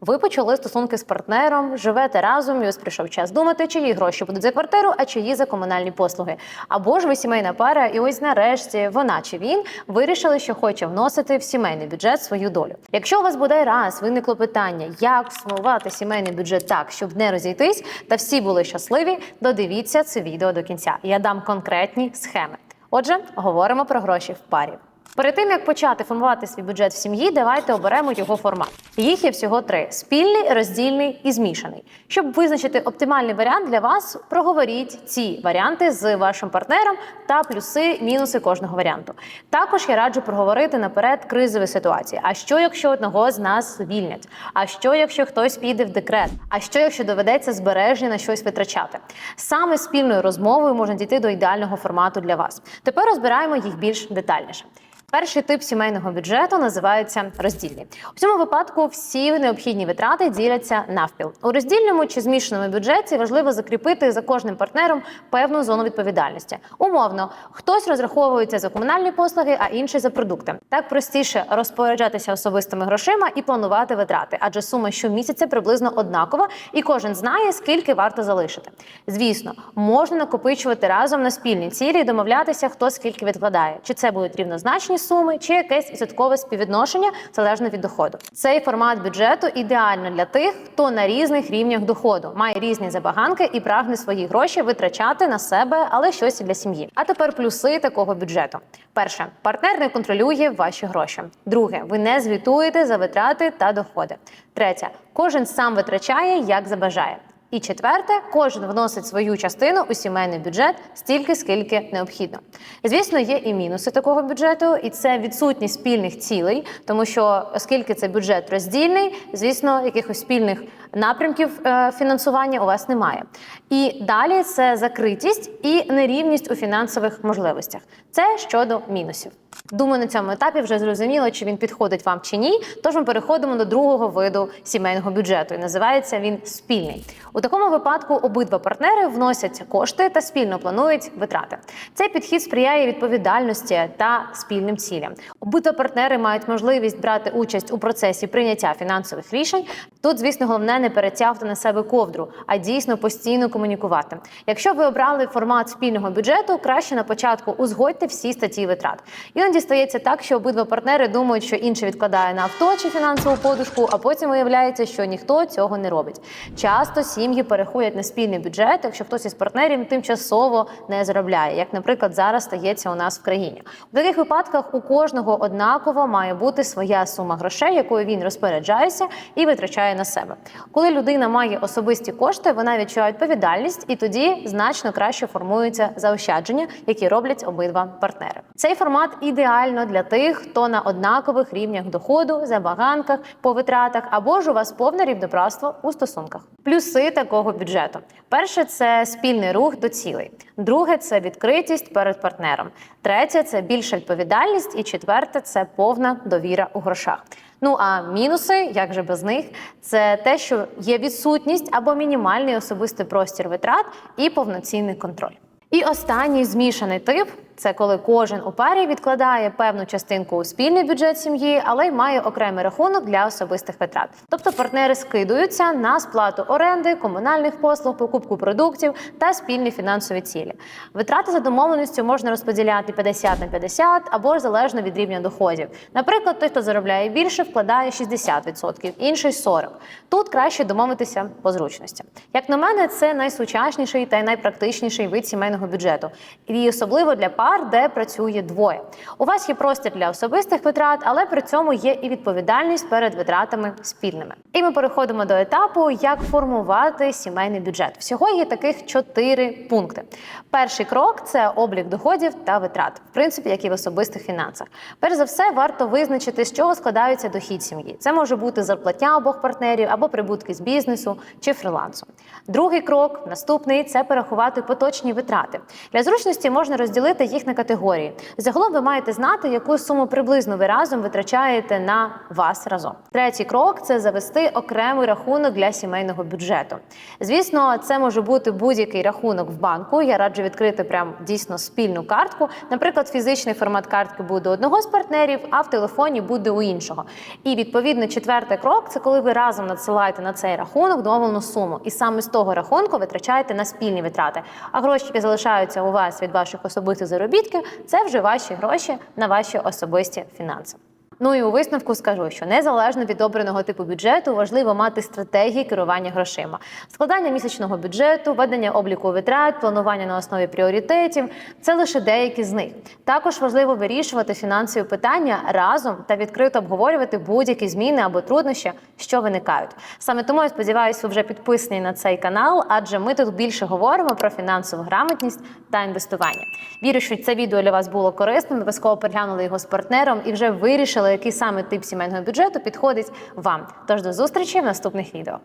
Ви почали стосунки з партнером, живете разом, і ось прийшов час думати, чиї гроші будуть за квартиру, а чиї за комунальні послуги. Або ж ви сімейна пара, і ось нарешті вона чи він вирішили, що хоче вносити в сімейний бюджет свою долю. Якщо у вас бодай раз виникло питання, як сформувати сімейний бюджет так, щоб не розійтись, та всі були щасливі, додивіться це відео до кінця. Я дам конкретні схеми. Отже, говоримо про гроші в парі. Перед тим як почати формувати свій бюджет в сім'ї, давайте оберемо його формат. Їх є всього три: спільний, роздільний і змішаний. Щоб визначити оптимальний варіант для вас, проговоріть ці варіанти з вашим партнером та плюси, мінуси кожного варіанту. Також я раджу проговорити наперед кризові ситуації. А що, якщо одного з нас звільнять? А що, якщо хтось піде в декрет? А що, якщо доведеться збереження на щось витрачати? Саме спільною розмовою можна дійти до ідеального формату для вас. Тепер розбираємо їх більш детальніше. Перший тип сімейного бюджету називається роздільний. У цьому випадку всі необхідні витрати діляться навпіл. У роздільному чи змішаному бюджеті важливо закріпити за кожним партнером певну зону відповідальності. Умовно, хтось розраховується за комунальні послуги, а інший за продукти. Так простіше розпоряджатися особистими грошима і планувати витрати, адже сума щомісяця приблизно однакова, і кожен знає, скільки варто залишити. Звісно, можна накопичувати разом на спільні цілі і домовлятися, хто скільки відкладає, чи це будуть рівнозначні суми, чи якесь відсоткове співвідношення залежно від доходу. Цей формат бюджету ідеально для тих, хто на різних рівнях доходу має різні забаганки і прагне свої гроші витрачати на себе, але щось і для сім'ї. А тепер плюси такого бюджету: перше, партнер не контролює ваші гроші. Друге, ви не звітуєте за витрати та доходи. Третє, кожен сам витрачає як забажає. І четверте, кожен вносить свою частину у сімейний бюджет стільки, скільки необхідно. Звісно, є і мінуси такого бюджету, і це відсутність спільних цілей, тому що оскільки це бюджет роздільний, звісно, якихось спільних напрямків е, фінансування у вас немає. І далі це закритість і нерівність у фінансових можливостях. Це щодо мінусів. Думаю, на цьому етапі вже зрозуміло, чи він підходить вам чи ні. Тож ми переходимо до другого виду сімейного бюджету, і називається він спільний. У такому випадку обидва партнери вносять кошти та спільно планують витрати. Цей підхід сприяє відповідальності та спільним цілям. Обидва партнери мають можливість брати участь у процесі прийняття фінансових рішень. Тут, звісно, головне не перетягти на себе ковдру, а дійсно постійно комунікувати. Якщо ви обрали формат спільного бюджету, краще на початку узгодьте всі статті витрат. Іноді стається так, що обидва партнери думають, що інший відкладає на авто чи фінансову подушку, а потім виявляється, що ніхто цього не робить. Часто сім'ї переходять на спільний бюджет, якщо хтось із партнерів тимчасово не заробляє, як, наприклад, зараз стається у нас в країні. У таких випадках у кожного однаково має бути своя сума грошей, якою він розпоряджається і витрачає на себе. Коли людина має особисті кошти, вона відчуває відповідальність, і тоді значно краще формуються заощадження, які роблять обидва партнери. Цей формат ідеально для тих, хто на однакових рівнях доходу, забаганках, по витратах або ж у вас повне рівноправство у стосунках. Плюси такого бюджету: перше це спільний рух до цілей. Друге це відкритість перед партнером. Третє це більша відповідальність. І четверте це повна довіра у грошах. Ну а мінуси, як же без них, це те, що є відсутність або мінімальний особистий простір витрат і повноцінний контроль. І останній змішаний тип це коли кожен у парі відкладає певну частинку у спільний бюджет сім'ї, але й має окремий рахунок для особистих витрат. Тобто партнери скидуються на сплату оренди, комунальних послуг, покупку продуктів та спільні фінансові цілі. Витрати за домовленістю можна розподіляти 50 на 50 або ж залежно від рівня доходів. Наприклад, той, хто заробляє більше, вкладає 60%, інший 40%. Тут краще домовитися по зручності. Як на мене, це найсучасніший та найпрактичніший вид сімейного бюджету, і особливо для пар, де працює двоє. У вас є простір для особистих витрат, але при цьому є і відповідальність перед витратами спільними. І ми переходимо до етапу, як формувати сімейний бюджет. Всього є таких чотири пункти. Перший крок це облік доходів та витрат, в принципі, як і в особистих фінансах. Перш за все, варто визначити, з чого складається дохід сім'ї. Це може бути зарплатня обох партнерів або прибутки з бізнесу чи фрилансу. Другий крок, наступний це порахувати поточні витрати. Для зручності можна розділити їх на категорії. Загалом ви маєте знати, яку суму приблизно ви разом витрачаєте на вас разом. Третій крок це завести окремий рахунок для сімейного бюджету. Звісно, це може бути будь-який рахунок в банку. Я раджу відкрити прям дійсно спільну картку. Наприклад, фізичний формат картки буде одного з партнерів, а в телефоні буде у іншого. І відповідно четвертий крок це коли ви разом надсилаєте на цей рахунок домовлену суму, і саме з того рахунку витрачаєте на спільні витрати. А гроші, залишаються у вас від ваших особистих заробітків, це вже ваші гроші на ваші особисті фінанси. Ну і у висновку скажу, що незалежно від обраного типу бюджету важливо мати стратегії керування грошима, складання місячного бюджету, ведення обліку витрат, планування на основі пріоритетів це лише деякі з них. Також важливо вирішувати фінансові питання разом та відкрито обговорювати будь-які зміни або труднощі, що виникають. Саме тому я сподіваюся, ви вже підписані на цей канал, адже ми тут більше говоримо про фінансову грамотність та інвестування. Вірю, що це відео для вас було корисним. Обов'язково переглянули його з партнером і вже вирішили, який саме тип сімейного бюджету підходить вам. Тож до зустрічі в наступних відео.